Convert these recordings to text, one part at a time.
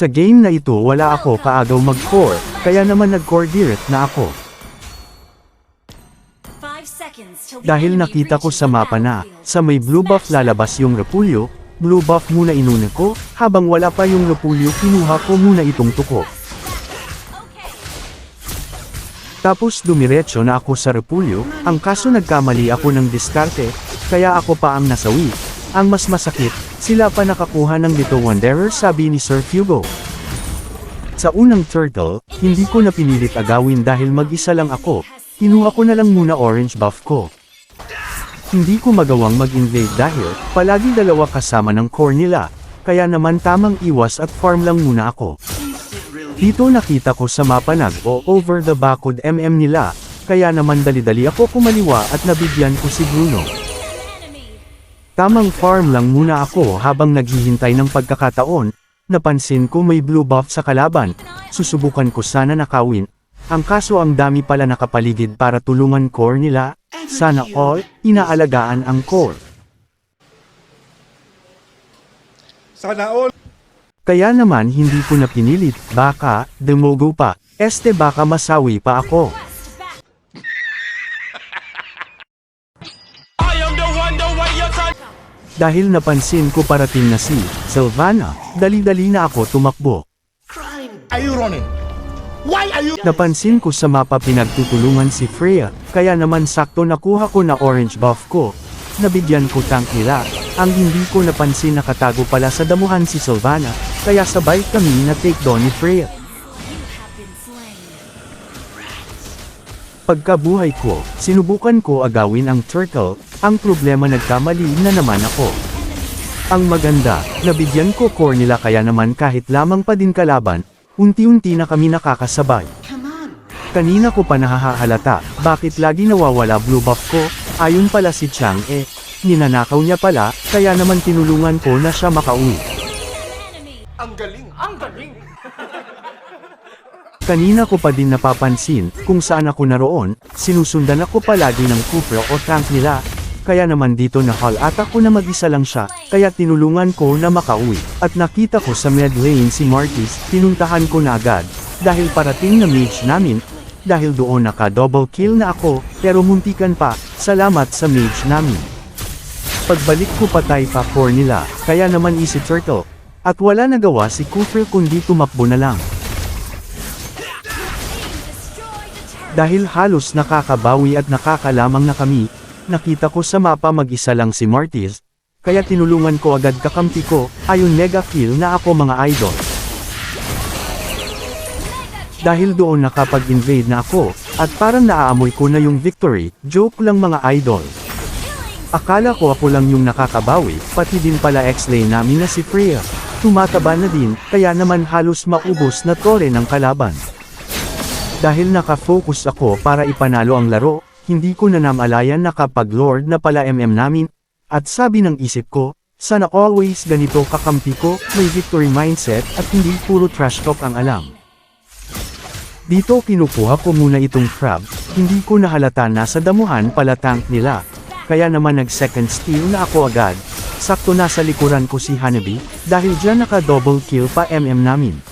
Sa game na ito wala ako kaagaw mag-core, kaya naman nag-core direct na ako. Dahil nakita ko sa mapa na, sa may blue buff lalabas yung repulyo, blue buff muna inuna ko, habang wala pa yung repulyo kinuha ko muna itong tuko. Tapos dumiretso na ako sa repulyo, ang kaso nagkamali ako ng diskarte, kaya ako pa ang nasawi. Ang mas masakit, sila pa nakakuha ng Lito Wanderer sabi ni Sir Hugo. Sa unang turtle, hindi ko na agawin dahil mag-isa lang ako, kinuha ko na lang muna orange buff ko. Hindi ko magawang mag-invade dahil, palagi dalawa kasama ng core nila, kaya naman tamang iwas at farm lang muna ako. Dito nakita ko sa mapa nag o over the backwood MM nila, kaya naman dali-dali ako kumaliwa at nabigyan ko si Bruno. Tamang farm lang muna ako habang naghihintay ng pagkakataon, napansin ko may blue buff sa kalaban, susubukan ko sana nakawin, ang kaso ang dami pala nakapaligid para tulungan core nila, sana all, inaalagaan ang core. Sana all. Kaya naman hindi ko na pinilit, baka, demogo pa, este baka masawi pa ako. Dahil napansin ko parating na si Sylvana, dali-dali na ako tumakbo. Are you running? Why are you? Napansin ko sa mapa pinagtutulungan si Freya, kaya naman sakto nakuha ko na orange buff ko. Nabigyan ko tank nila, ang hindi ko napansin nakatago pala sa damuhan si Sylvana, kaya sabay kami na take down ni Freya. Pagkabuhay ko, sinubukan ko agawin ang turtle, ang problema nagkamali na naman ako. Ang maganda, nabigyan ko core nila kaya naman kahit lamang pa din kalaban, unti-unti na kami nakakasabay. Kanina ko pa nahahalata, bakit lagi nawawala blue buff ko, ayon pala si Chang eh, ninanakaw niya pala, kaya naman tinulungan ko na siya makauwi. Ang galing. Ang galing. Kanina ko pa din napapansin, kung saan ako naroon, sinusundan ako palagi ng Cooper o tank nila, kaya naman dito na hall at ako na mag-isa lang siya, kaya tinulungan ko na makauwi, at nakita ko sa mid lane si Martis, pinuntahan ko na agad, dahil parating na mage namin, dahil doon naka double kill na ako, pero muntikan pa, salamat sa mage namin. Pagbalik ko patay pa core nila, kaya naman easy turtle, at wala nagawa si Cooper kundi tumakbo na lang. Dahil halos nakakabawi at nakakalamang na kami, nakita ko sa mapa mag-isa lang si Martis, kaya tinulungan ko agad kakampi ko, ayon mega kill na ako mga idol. Dahil doon nakapag-invade na ako, at parang naaamoy ko na yung victory, joke lang mga idol. Akala ko ako lang yung nakakabawi, pati din pala ex-lane namin na si Freya. Tumataba na din, kaya naman halos maubos na tore ng kalaban. Dahil nakafocus ako para ipanalo ang laro, hindi ko na namalayan na kapag Lord na pala MM namin, at sabi ng isip ko, sana always ganito kakampi ko, may victory mindset at hindi puro trash talk ang alam. Dito kinukuha ko muna itong crab, hindi ko nahalata na sa damuhan pala tank nila, kaya naman nag second steal na ako agad, sakto nasa likuran ko si Hanabi, dahil dyan naka double kill pa MM namin.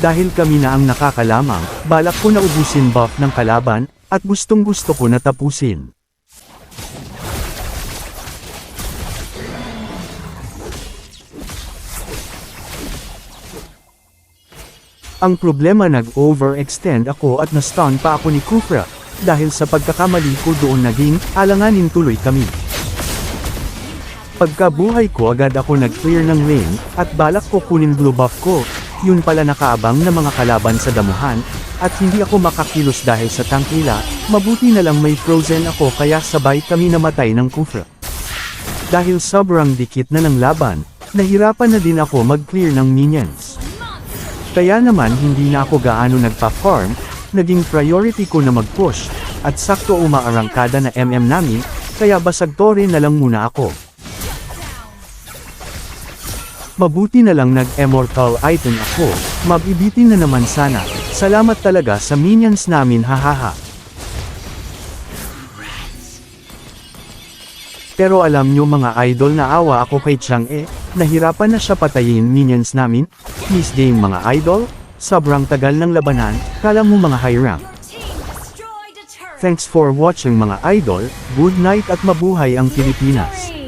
Dahil kami na ang nakakalamang, balak ko na ubusin buff ng kalaban, at gustong gusto ko na tapusin. Ang problema nag-overextend ako at na-stun pa ako ni Kufra, dahil sa pagkakamali ko doon naging, alanganin tuloy kami. Pagkabuhay ko agad ako nag-clear ng lane, at balak ko kunin blue buff ko, yun pala nakaabang na mga kalaban sa damuhan, at hindi ako makakilos dahil sa tank nila, mabuti na lang may frozen ako kaya sabay kami namatay ng kufra. Dahil sobrang dikit na ng laban, nahirapan na din ako mag-clear ng minions. Kaya naman hindi na ako gaano nagpa-farm, naging priority ko na mag-push, at sakto umaarangkada na MM namin, kaya basag tore na lang muna ako. Mabuti na lang nag-immortal item ako, mabibitin na naman sana, salamat talaga sa minions namin hahaha. Pero alam nyo mga idol na awa ako kay Chang E, nahirapan na siya patayin minions namin. Please game mga idol, sobrang tagal ng labanan, kala mo mga high rank. Thanks for watching mga idol, good night at mabuhay ang Pilipinas.